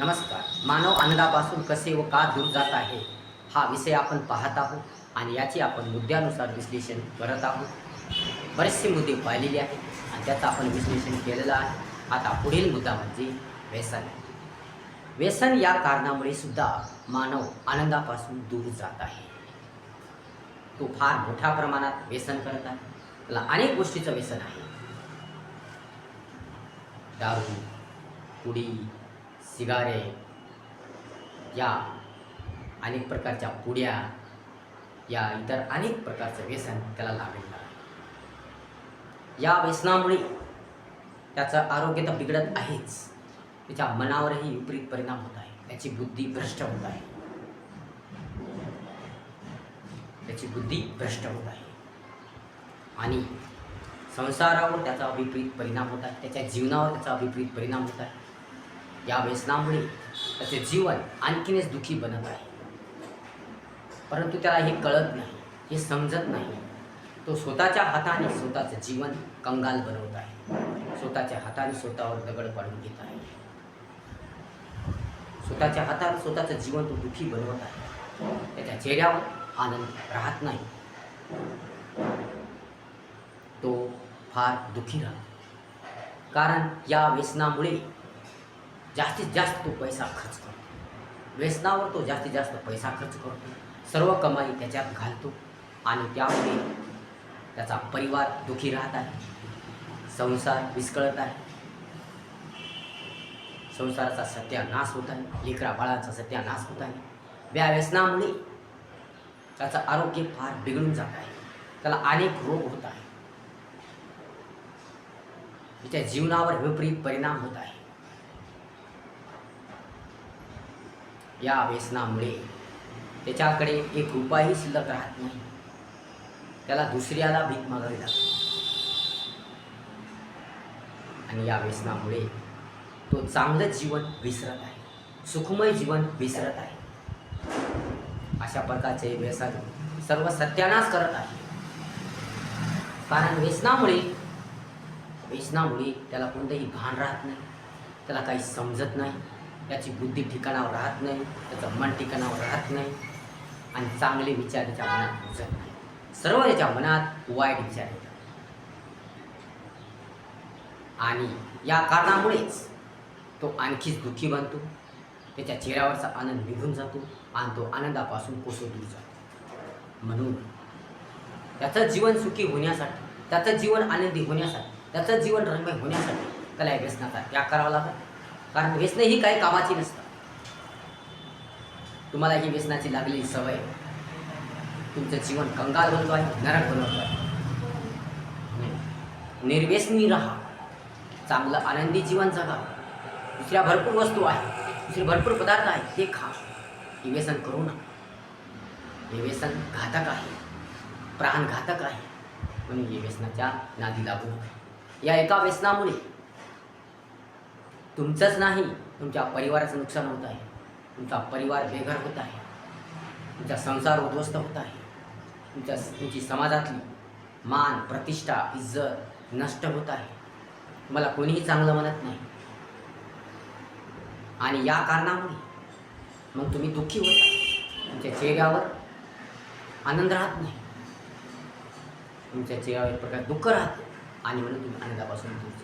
नमस्कार. मानव आनंदापासून कसे व का दूर जात आहे हा विषय आपण पाहत आहोत आणि याचे आपण मुद्द्यानुसार विश्लेषण करत आहोत. बरेचसे मुद्दे पाहिलेले आहेत आणि त्याचं आपण विश्लेषण केलेलं आहे. आता पुढील मुद्दा म्हणजे व्यसन. व्यसन या कारणामुळे सुद्धा मानव आनंदापासून दूर जात आहे. तो फार मोठ्या प्रमाणात व्यसन करत आहे. त्याला अनेक गोष्टीचं व्यसन आहे. दारू पुडी सिगारेट या अनेक प्रकारच्या पुड्या या इतर अनेक प्रकारचं व्यसन त्याला लागलेलं आहे. या व्यसनामुळे त्याचं आरोग्य तर बिघडत आहेच. त्याच्या मनावरही विपरीत परिणाम होत आहे. त्याची बुद्धी भ्रष्ट होत आहे. त्याची बुद्धी भ्रष्ट होत आहे. आणि संसारावर त्याचा विपरीत परिणाम होत आहे. त्याच्या जीवनावर त्याचा विपरीत परिणाम होत आहे. या व्यसनामुळे त्याचे जीवन आणखीनच दुःखी बनत आहे. परंतु त्याला हे कळत नाही हे समजत नाही. तो स्वतःच्या हाताने स्वतःचं जीवन कंगाल बनवत आहे. स्वतःच्या हाताने स्वतःवर दगड पाडून घेत आहे. स्वतःच्या हाताने स्वतःचं जीवन तो दुःखी बनवत आहे. त्याच्या चेहऱ्यावर आनंद राहत नाही. तो फार दुःखी राहतो. कारण या व्यसनामुळे जास्तीत जास्त तो पैसा खर्च करतो. व्यसनावर तो जास्तीत जास्त पैसा खर्च करतो. सर्व कमाई त्याच्यात घालतो आणि त्यामुळे त्याचा परिवार दुखी राहत आहे. संसार विस्कळत आहे. संसाराचा सत्यानाश होत आहे. लेकरा बाळाचा सत्यानाश होत आहे. व्या व्यसनामुळे त्याचं आरोग्य फार बिघडून जात आहे. त्याला अनेक रोग होत आहे त्याच्या जीवनावर विपरीत परिणाम होत आहे. या व्यसनामुळे त्याच्याकडे एक रुपयाही शिल्लक राहत नाही. त्याला दुसऱ्याला भीक मागावी लागते. आणि या व्यसनामुळे तो चांगलं जीवन विसरत आहे. सुखमय जीवन विसरत आहे. अशा प्रकारचे व्यसन सर्व सत्यानाश करत आहे कारण व्यसनामुळे व्यसनामुळे त्याला कोणतंही भान राहत नाही. त्याला काही समजत नाही. त्याची बुद्धी ठिकाणावर राहत नाही त्याचं मन ठिकाणावर राहत नाही. आणि चांगले विचार त्याच्या मनात घुसत नाही. सर्व त्याच्या मनात वाईट विचार येतात. आणि या कारणामुळेच तो आणखीच दुःखी बनतो. त्याच्या चेहऱ्यावरचा आनंद निघून जातो आणि तो आनंदापासून कोसो दूर जातो. म्हणून त्याचं जीवन सुखी होण्यासाठी त्याचं जीवन आनंदी होण्यासाठी त्याचं जीवन रंगमय होण्यासाठी त्याला व्यसनाचा त्याग करावा लागतो कारण व्यसन ही काही कामाची नसतात. तुम्हाला ही व्यसनाची लागलेली सवय. तुमचं जीवन कंगाल बनतो आहे नरक बनवतो आहे निर्व्यसनी राहा. चांगलं आनंदी जीवन जगा. दुसऱ्या भरपूर वस्तू आहे. दुसरे भरपूर पदार्थ आहेत ते खा. हे व्यसन करू नका. हे व्यसन घातक आहे. प्राणघातक आहे. म्हणून हे व्यसनाच्या नादी लागू या एका व्यसनामुळे तुमचंच नाही तुमच्या परिवाराचं नुकसान होत आहे. तुमचा परिवार बेघर होत आहे. तुमचा संसार उद्ध्वस्त होत आहे. तुमच्या तुमची समाजातली मान प्रतिष्ठा इज्जत नष्ट होत आहे. मला कोणीही चांगलं म्हणत नाही. आणि या कारणामुळे मग तुम्ही दुःखी होता तुमच्या चेहऱ्यावर आनंद राहत नाही. तुमच्या चेहऱ्यावर एक प्रकार दुःख राहतं. आणि म्हणून तुम्ही आनंदापासून दूर जाता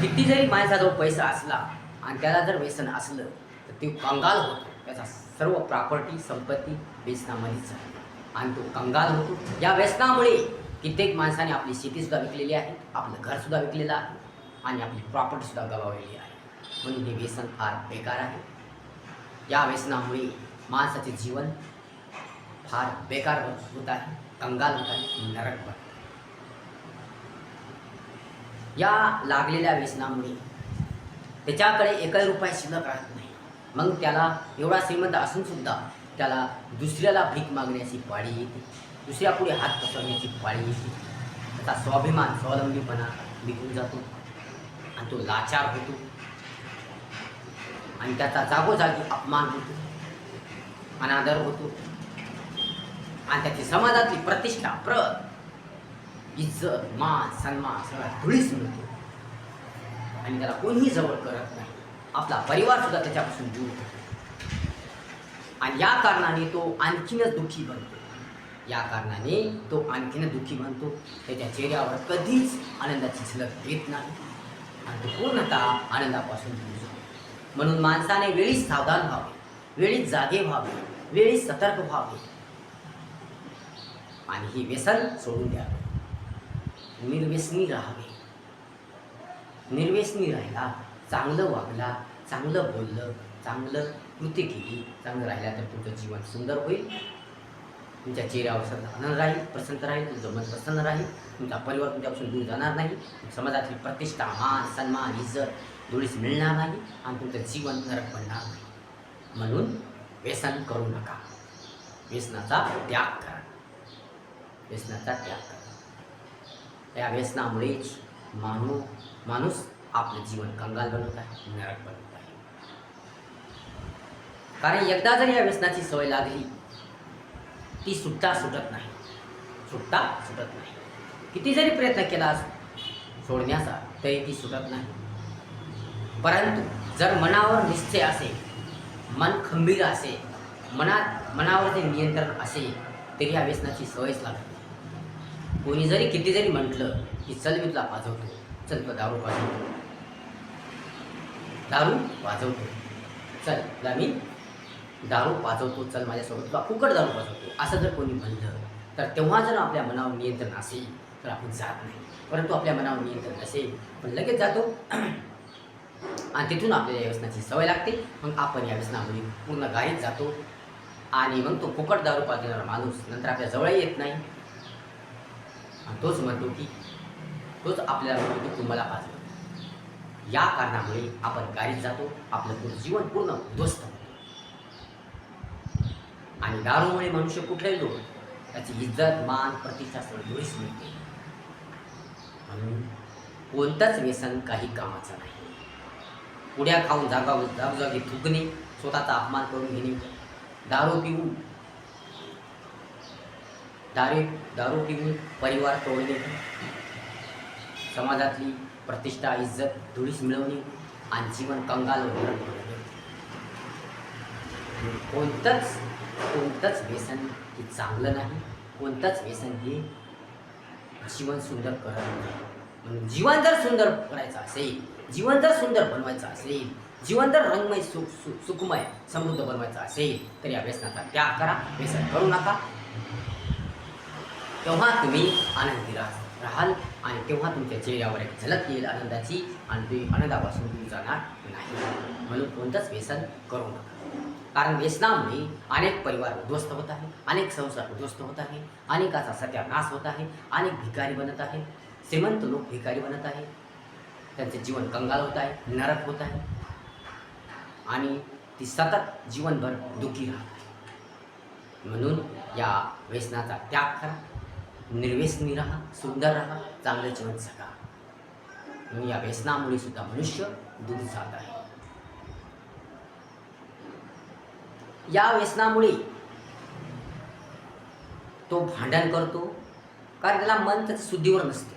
किती जरी माणसाजवळ पैसा असला आणि त्याला जर व्यसन असलं तर ते कंगाल होतो. त्याचा सर्व प्रॉपर्टी संपत्ती व्यसनामध्येच आहे. आणि तो कंगाल होतो. या व्यसनामुळे कित्येक माणसाने आपली शेतीसुद्धा विकलेली आहे आपलं घरसुद्धा विकलेलं आहे आणि आपली प्रॉपर्टीसुद्धा गमावलेली आहे. म्हणून हे व्यसन फार बेकार आहे. या व्यसनामुळे माणसाचे जीवन फार बेकार होत आहे कंगाल होत आहे नरक बनत या लागलेल्या व्यसनामुळे. त्याच्याकडे एकही रुपया शिल्लक राहत नाही. मग त्याला एवढा श्रीमंत असूनसुद्धा त्याला दुसऱ्याला भीक मागण्याची पाळी येते. दुसऱ्यापुढे हात पसरण्याची पाळी येते. त्याचा स्वाभिमान स्वावलंबीपणा निघून जातो आणि तो लाचार होतो. आणि त्याचा जागोजागी अपमान होतो. अनादर होतो. आणि त्याची समाजातली प्रतिष्ठा प्रत इज्जत मान सन्मान सगळा धुळीस मिळतो. आणि त्याला कोणीही जवळ करत नाही. आपला परिवार सुद्धा त्याच्यापासून दूर होतो. आणि या कारणाने तो आणखीनच दुःखी बनतो. या कारणाने तो आणखीनच दुःखी बनतो. त्याच्या चेहऱ्यावर कधीच आनंदाची झलक येत नाही. आणि तो पूर्णतः आनंदापासून दूर जातो. म्हणून माणसाने वेळीच सावधान व्हावे. वेळीच जागे व्हावे. वेळीच सतर्क व्हावे. आणि ही व्यसन सोडून द्यावे. निर्व्यसनी राहावे. निर्व्यसनी राहिला चांगलं वागला चांगलं बोललं चांगलं कृती केली चांगलं राहिला तर तुमचं जीवन सुंदर होईल. तुमच्या चेहऱ्यावर सतत आनंद राहील प्रसन्न राहील तुमचं मन प्रसन्न राहील तुमचा परिवार तुमच्यापासून दूर जाणार नाही समाजातली प्रतिष्ठा मान सन्मान इज्जत धुळीस मिळणार नाही आणि तुमचं जीवन नरक पडणार नाही. म्हणून व्यसन करू नका. व्यसनाचा त्याग करा. व्यसनाचा त्याग करा. या व्यसनामुळेच मानू माणूस आपलं जीवन कंगाल बनवत आहे नरक बनवत आहे कारण एकदा जर या व्यसनाची सवय लागली ती सुटता सुटत नाही सुटता सुटत नाही। किती जरी प्रयत्न केला सोडण्याचा तरी ती सुटत नाही। परंतु जर मनावर निश्चय असेल मन खंबीर असेल मनात मनावर जे नियंत्रण असेल तरी या व्यसनाची सवयच लागते कोणी जरी किती जरी म्हटलं की चल मी तुला वाजवतो. चल तुला दारू वाजवतो. दारू वाजवतो. चल तुला मी दारू वाजवतो. चल माझ्यासोबत तुला फुकट दारू वाजवतो. असं जर कोणी म्हणलं तर तेव्हा जर आपल्या मनावर नियंत्रण असेल तर आपण जात नाही. परंतु आपल्या मनावर नियंत्रण नसेल पण लगेच जातो. आणि तिथून आपल्याला या व्यसनाची सवय लागते. मग आपण या व्यसनामुळे पूर्ण गाडीत जातो. आणि मग तो फुकट दारू पाजणारा माणूस नंतर आपल्या जवळ येत नाही. आणि तोच म्हणतो की तोच आपल्याला म्हणतो की तुम्हाला पाजलं या कारणामुळे आपण गाडीत जातो आपलं पूर्ण जीवन पूर्ण उद्ध्वस्त होतो. आणि दारूमुळे मनुष्य कुठलाही लोक त्याची इज्जत मान प्रतिष्ठा सर्व मिळते म्हणून कोणतंच व्यसन काही कामाचं नाही. पुड्या खाऊन जागा जागोजागी थुकणे स्वतःचा अपमान करून घेणे दारू पिऊन दारू दारू पिऊन परिवार तोडणे समाजातली प्रतिष्ठा इज्जत धुळीस मिळवणे आणि जीवन कंगाल कोणतंच कोणतंच व्यसन हे चांगलं नाही कोणतंच व्यसन हे जीवन सुंदर करत नाही. म्हणून जीवन जर सुंदर करायचं असेल जीवन जर सुंदर बनवायचं असेल जीवन जर रंगमय सुख सु सुखमय समृद्ध बनवायचं असेल तर या व्यसनाचा त्याग करा व्यसन करू नका. तेव्हा तुम्ही आनंदी राहा राहाल आणि तेव्हा तुमच्या चेहऱ्यावर एक झलक येईल. आनंदाची आणि तुम्ही आनंदापासून दूर जाणार नाही. म्हणून कोणतंच व्यसन करू नका. कारण व्यसनामुळे अनेक परिवार उद्ध्वस्त होत आहे अनेक संसार उद्ध्वस्त होत आहे अनेकाचा सत्यानाश होत आहे अनेक भिकारी बनत आहे श्रीमंत लोक भिकारी बनत आहे त्यांचे जीवन कंगाल होत आहे नरक होत आहे आणि ती सतत जीवनभर दुःखी राहत आहे. म्हणून या व्यसनाचा त्याग करा. निर्व्यसनी राहा सुंदर राहा चांगलं जीवन जगा. म्हणून या व्यसनामुळे सुद्धा मनुष्य दूर जात आहे. या व्यसनामुळे तो भांडण करतो कारण त्याला मन त्याचं शुद्धीवर नसते.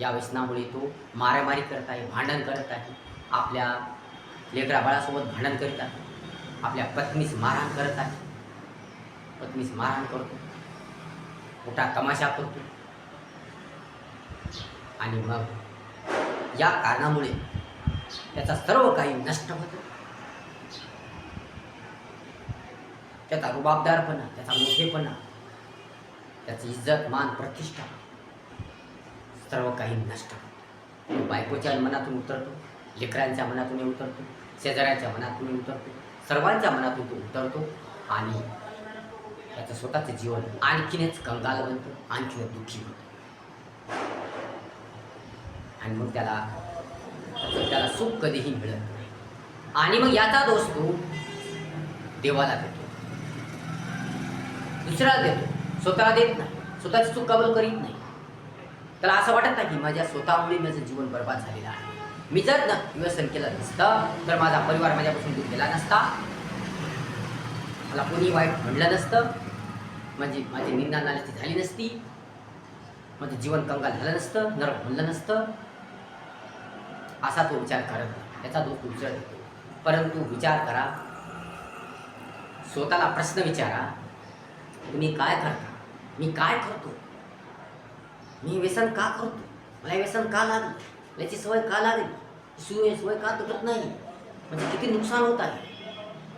या व्यसनामुळे तो मारामारी करत आहे भांडण करत आहे आपल्या लेकरा बाळासोबत भांडण करीत आहे आपल्या पत्नीस मारहाण करत आहे. पत्नीस मारहाण करतो. मोठा तमाशा करतो. आणि मग या कारणामुळे त्याचा सर्व काही नष्ट होतो. त्याचा रुबाबदारपणा त्याचा मोठेपणा त्याची इज्जत मान प्रतिष्ठा सर्व काही नष्ट होतो. बायकोच्या मनातून उतरतो लेकरांच्या मनातून उतरतो शेजाऱ्याच्या मनातून उतरतो सर्वांच्या मनातून तो उतरतो आणि त्याचं स्वतःचं जीवन आणखीनच कंगाल बनतं आणखीनच दुःखी होतं आणि मग त्याला त्याचं त्याला सुख कधीही मिळत नाही आणि मग याचा दोष तो देवाला देतो दुसऱ्याला देतो स्वतःला देत नाही स्वतःची चूक कबल करीत नाही त्याला असं वाटत नाही की माझ्या स्वतःमुळे माझं जीवन बर्बाद झालेलं आहे मी जर न व्यसन केलं नसतं तर माझा परिवार माझ्यापासून दूर गेला नसता मला कोणी वाईट म्हणलं नसतं. म्हणजे माझी निंदा नाल्याची झाली नसती. माझं जीवन कंगाल झालं नसतं नरक म्हणलं नसतं. असा तो विचार करत नाही त्याचा दोष उचलत परंतु विचार करा. स्वतःला प्रश्न विचारा. तुम्ही काय करता? मी काय करतो? मी व्यसन का करतो? मला व्यसन का लागलं? याची सवय का लागली? सुय सवय का तुटत नाही? म्हणजे किती नुकसान होत आहे?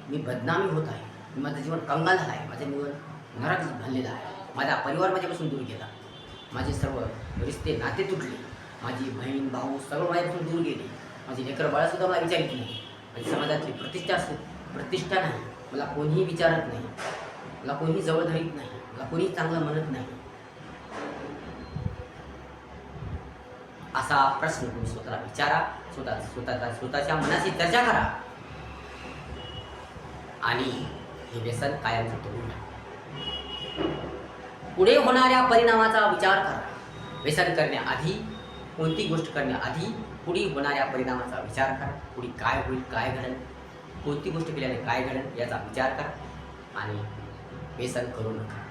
मी बदनामी होत आहे. मी माझं जीवन कंगाल झालं आहे. माझं जीवन नरक झालेलं आहे. माझा परिवार माझ्यापासून दूर गेला. माझे सर्व रिश्ते नाते तुटले. माझी बहीण भाऊ सर्व माझ्यापासून दूर गेले. माझी लेकर बाळासुद्धा मला विचारित नाही माझी समाजातली प्रतिष्ठा असते प्रतिष्ठा नाही. मला कोणीही विचारत नाही. मला कोणीही जवळ धरीत नाही. मला कोणीही चांगलं म्हणत नाही. असा प्रश्न तुम्ही स्वतःला विचारा. स्वतः स्वतःचा स्वतःच्या मनाशी चर्चा करा. आणि हे व्यसन कायम तोडून पुढे होणाऱ्या परिणामाचा विचार करा. व्यसन करण्याआधी कोणती गोष्ट करण्याआधी पुढे होणाऱ्या परिणामाचा विचार करा. पुढे काय होईल काय घडेल कोणती गोष्ट केल्याने काय घडेल याचा विचार करा आणि व्यसन करू नका.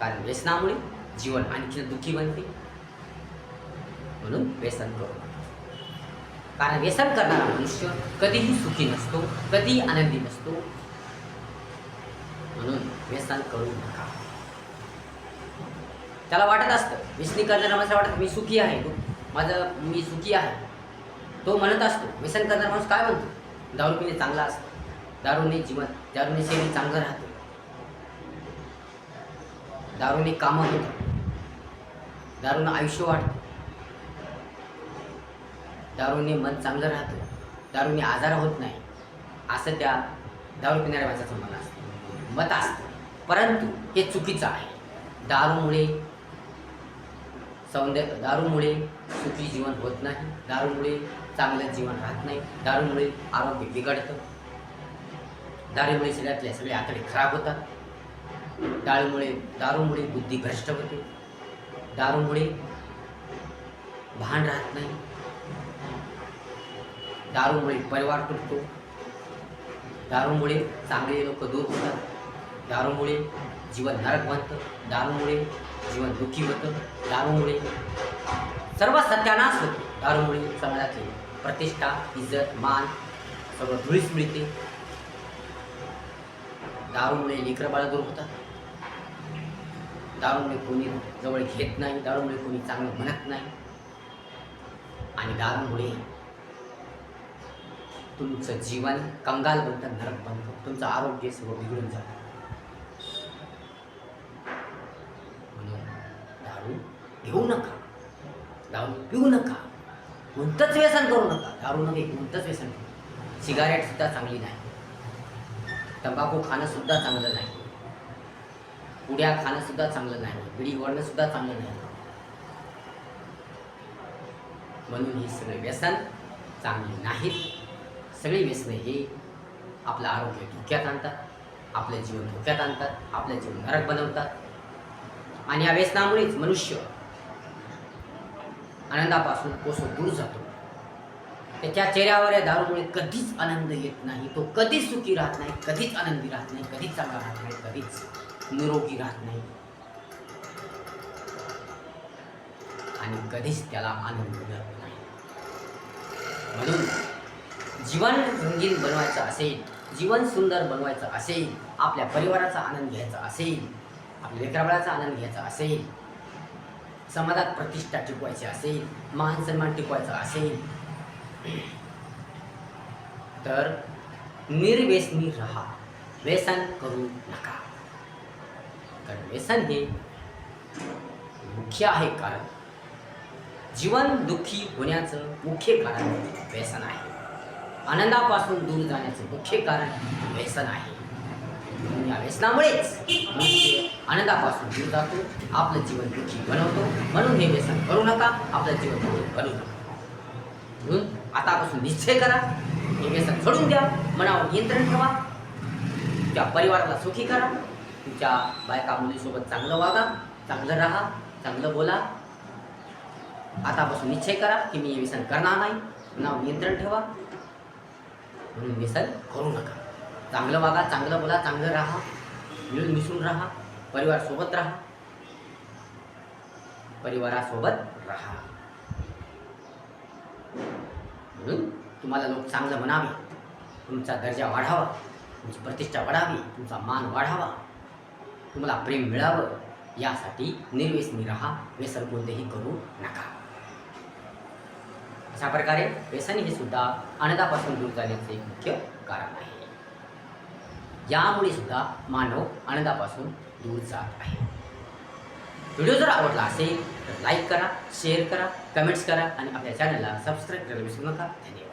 कारण व्यसनामुळे जीवन आणखी दुःखी बनते. म्हणून व्यसन करू नका. कारण व्यसन करणारा मनुष्य कधीही सुखी नसतो कधीही आनंदी नसतो. म्हणून व्यसन करू नका. त्याला वाटत असतं व्यसनी करणारा माणसाला वाटत मी सुखी आहे. तो माझं मी सुखी आहे. तो म्हणत असतो व्यसन करणारा माणूस काय म्हणतो? दारू पिणे चांगला असतं दारूने जीवन दारूने शरीर चांगलं राहतं. दारूने कामं होतं दारूने आयुष्य वाढतं. दारूने मन चांगलं राहतं. दारूने आजार होत नाही. असं त्या दारू पिणाऱ्या माणसाचं मन असतं. मत असतं. परंतु हे चुकीचं आहे. दारूमुळे सौंदर्य दारूमुळे सुखी जीवन होत नाही. दारूमुळे चांगलं जीवन राहत नाही. दारूमुळे आरोग्य बिघडतं. दारूमुळे शरीरातले सगळे आतडे खराब होतात. दारूमुळे दारूमुळे बुद्धी भ्रष्ट होते. दारूमुळे भान राहत नाही. दारूमुळे परिवार तुटतो. दारूमुळे चांगले लोक दूर होतात. दारूमुळे जीवन नरक बनतं दारूमुळे जीवन दुःखी होतं दारूमुळे सर्व सत्यानाश होतो दारूमुळे समाजातली प्रतिष्ठा इज्जत मान सर्व धुळीस मिळते. दारूमुळे लेकरं बाळा दूर होतात. दारूमुळे कोणी जवळ घेत नाही दारूमुळे कोणी चांगलं म्हणत नाही. आणि दारूमुळे तुमचं जीवन कंगाल बनतं नरक बनतं तुमचं आरोग्य सर्व बिघडून जातं म्हणून दारू घेऊ नका. दारू पिऊ नका. कोणतंच व्यसन करू नका. दारू नका कोणतंच व्यसन करू सिगारेट सुद्धा चांगली नाही. तंबाखू खाणं सुद्धा चांगलं नाही. पुड्या खाणं सुद्धा चांगलं नाही. बिडी ओढणं सुद्धा चांगलं नाही. म्हणून ही सगळे व्यसन चांगली नाहीत सगळी व्यसने हे आपलं आरोग्य धोक्यात आणतात आपलं जीवन धोक्यात आणतात आपलं जीवन नरक बनवतात. आणि या व्यसनामुळेच मनुष्य आनंदापासून कोसो दूर जातो. त्याच्या चेहऱ्यावर या दारूमुळे कधीच आनंद येत नाही. तो कधीच सुखी राहत नाही कधीच आनंदी राहत नाही कधीच चांगला राहत नाही कधीच निरोगी राहत नाही. आणि कधीच त्याला आनंद मिळत नाही. म्हणून जीवन रंगीन बनवायचं असेल जीवन सुंदर बनवायचं असेल आपल्या परिवाराचा आनंद घ्यायचा असेल आपल्या लेकराबाळाचा आनंद घ्यायचा असेल समाजात प्रतिष्ठा टिकवायची असेल मान सन्मान टिकवायचा असेल तर निर्व्यसनी राहा व्यसन करू नका. कारण व्यसन हे मुख्य आहे कारण जीवन दुःखी होण्याचं मुख्य कारण व्यसन आहे. आनंदापासून दूर जाण्याचं मुख्य कारण व्यसन आहे. या व्यसनामुळेच आनंदापासून दूर जातो आपलं जीवन दुःखी बनवतो. म्हणून हे व्यसन करू नका आपलं जीवन दुःखी बनवू नका. म्हणून आतापासून निश्चय करा हे व्यसन सोडून द्या मनावर नियंत्रण ठेवा. तुमच्या परिवाराला सुखी करा. तुमच्या बायका मुलीसोबत चांगलं वागा चांगलं राहा चांगलं बोला. आतापासून निश्चय करा की मी हे व्यसन करणार नाही. मनावर नियंत्रण ठेवा. म्हणून व्यसन करू नका. चांगलं वागा चांगलं बोला चांगलं राहा. मिळून मिसळून राहा. परिवारसोबत राहा. परिवारासोबत राहा. म्हणून तुम्हाला लोक चांगलं म्हणावे. तुमचा दर्जा वाढावा. तुमची प्रतिष्ठा वाढावी. तुमचा मान वाढावा. तुम्हाला प्रेम मिळावं. यासाठी निर्व्यसनी राहा. व्यसन कोणतेही करू नका. अशा प्रकारे व्यसन हे सुद्धा आनंदापासून दूर जाण्याचे एक मुख्य कारण आहे. यामुळे सुद्धा मानव आनंदापासून दूर जात आहे. व्हिडिओ जर आवडला असेल तर लाईक करा शेअर करा कमेंट्स करा आणि आपल्या चॅनलला सबस्क्राईब करायला विसरू नका. धन्यवाद.